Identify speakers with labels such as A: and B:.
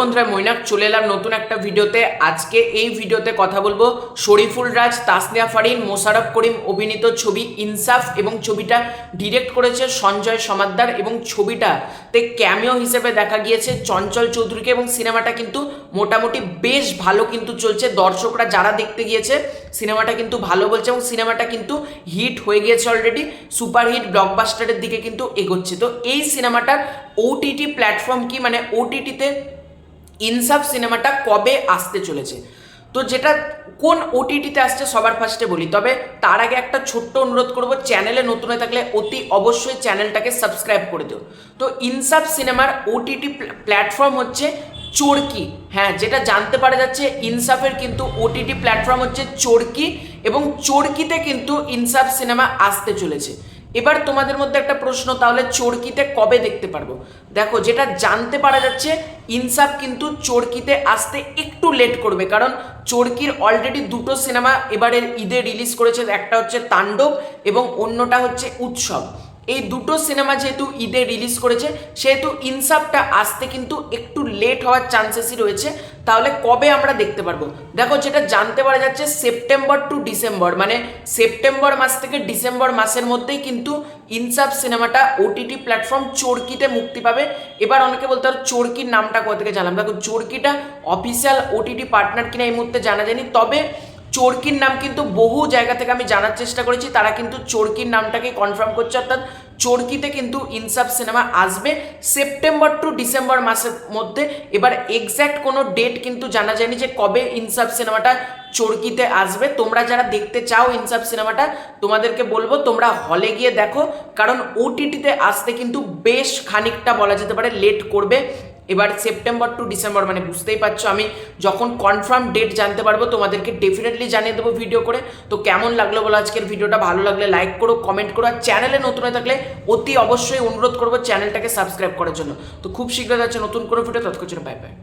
A: বন্ধুরা, মৈনাক, চলে এলাম নতুন একটা ভিডিওতে। আজকে এই ভিডিওতে কথা বলব শরীফুল রাজ, তাসনিয়া ফারিন মোশারফ করিম অভিনীত ছবি ইনসাফ এবং ছবিটা ডিরেক্ট করেছে সঞ্জয় সমাদ্দার এবং ছবিটাতে ক্যামিও হিসেবে দেখা গিয়েছে চঞ্চল চৌধুরীকে এবং সিনেমাটা কিন্তু মোটামুটি বেশ ভালো কিন্তু চলছে। দর্শকরা যারা দেখতে গিয়েছে, সিনেমাটা কিন্তু ভালো বলছে এবং সিনেমাটা কিন্তু হিট হয়ে গিয়েছে অলরেডি সুপার হিট ব্লকবাস্টারের দিকে কিন্তু এগোচ্ছে। তো এই সিনেমাটার ওটিটি প্ল্যাটফর্ম কি? মানে ওটিটিতে ইনসাফ সিনেমাটা কবে আসতে চলেছে? তো যেটা কোন ওটিটিতে আসছে সবার ফার্স্টে বলি। তবে তার আগে একটা ছোট্ট অনুরোধ করব চ্যানেলে নতুন হয়ে থাকলে অতি অবশ্যই চ্যানেলটাকে সাবস্ক্রাইব করে দিও। তো ইনসাফ সিনেমার ওটিটি প্ল্যাটফর্ম হচ্ছে চোরকি। হ্যাঁ যেটা জানতে পারা যাচ্ছে ইনসাফের কিন্তু ওটিটি প্ল্যাটফর্ম হচ্ছে চোরকি এবং চোরকিতে কিন্তু ইনসাফ সিনেমা আসতে চলেছে। এবার তোমাদের মধ্যে একটা প্রশ্ন, তাহলে চরকিতে কবে দেখতে পারব? দেখো, যেটা জানতে পারা যাচ্ছে, ইনসাফ কিন্তু চরকিতে আসতে একটু লেট করবে, কারণ চরকির অলরেডি দুটো সিনেমা এবারের ঈদে রিলিজ করেছে, একটা হচ্ছে তাণ্ডব এবং অন্যটা হচ্ছে উৎসব। এই দুটো সিনেমা যেহেতু ঈদে রিলিজ করেছে, সেহেতু ইনসাফটা আসতে কিন্তু একটু লেট হওয়ার চান্সেসই রয়েছে। তাহলে কবে আমরা দেখতে পারব? দেখো, যেটা জানতে পারা যাচ্ছে সেপ্টেম্বর টু ডিসেম্বর মানে সেপ্টেম্বর মাস থেকে ডিসেম্বর মাসের মধ্যেই কিন্তু ইনসাফ সিনেমাটা ওটিটি প্ল্যাটফর্ম চোরকিতে মুক্তি পাবে। এবার অনেকে বলতে পারো, চোরকির নামটা কোথা থেকে জানলাম? দেখো, চোরকিটা অফিসিয়াল ওটিটি পার্টনার কিনা এই মুহূর্তে জানা যায়নি। তবে চোরকির নাম কিন্তু বহু জায়গা থেকে আমি জানার চেষ্টা করেছি, তারা কিন্তু চোরকির নামটাকে কনফার্ম করছে, অর্থাৎ চোরকিতে কিন্তু ইনসাফ সিনেমা আসবে সেপ্টেম্বর টু ডিসেম্বর মাসের মধ্যে। এবার এক্স্যাক্ট কোনো ডেট কিন্তু জানা যায়নি যে কবে ইনসাফ সিনেমাটা চোরকিতে আসবে। তোমরা যারা দেখতে চাও ইনসাফ সিনেমাটা, তোমাদেরকে বলব তোমরা হলে গিয়ে দেখো, কারণ ওটিটিতে আসতে কিন্তু বেশ খানিকটা বলা যেতে পারে লেট করবে। এবার সেপ্টেম্বর টু ডিসেম্বর মানে বুঝতেই পারছ, আমি যখন কনফার্ম ডেট জানতে পারব, তোমাদেরকে ডেফিনেটলি জানিয়ে দেবো ভিডিও করে। তো কেমন লাগল বলো আজকের ভিডিওটা? ভালো লাগলে লাইক করো কমেন্ট করো, আর চ্যানেলে নতুন হয়ে থাকলে অতি অবশ্যই অনুরোধ করব চ্যানেলটাকে সাবস্ক্রাইব করার জন্য। তো খুব শীঘ্র যাচ্ছে নতুন কোনো ভিডিও তৎক্ষণ বাই বাই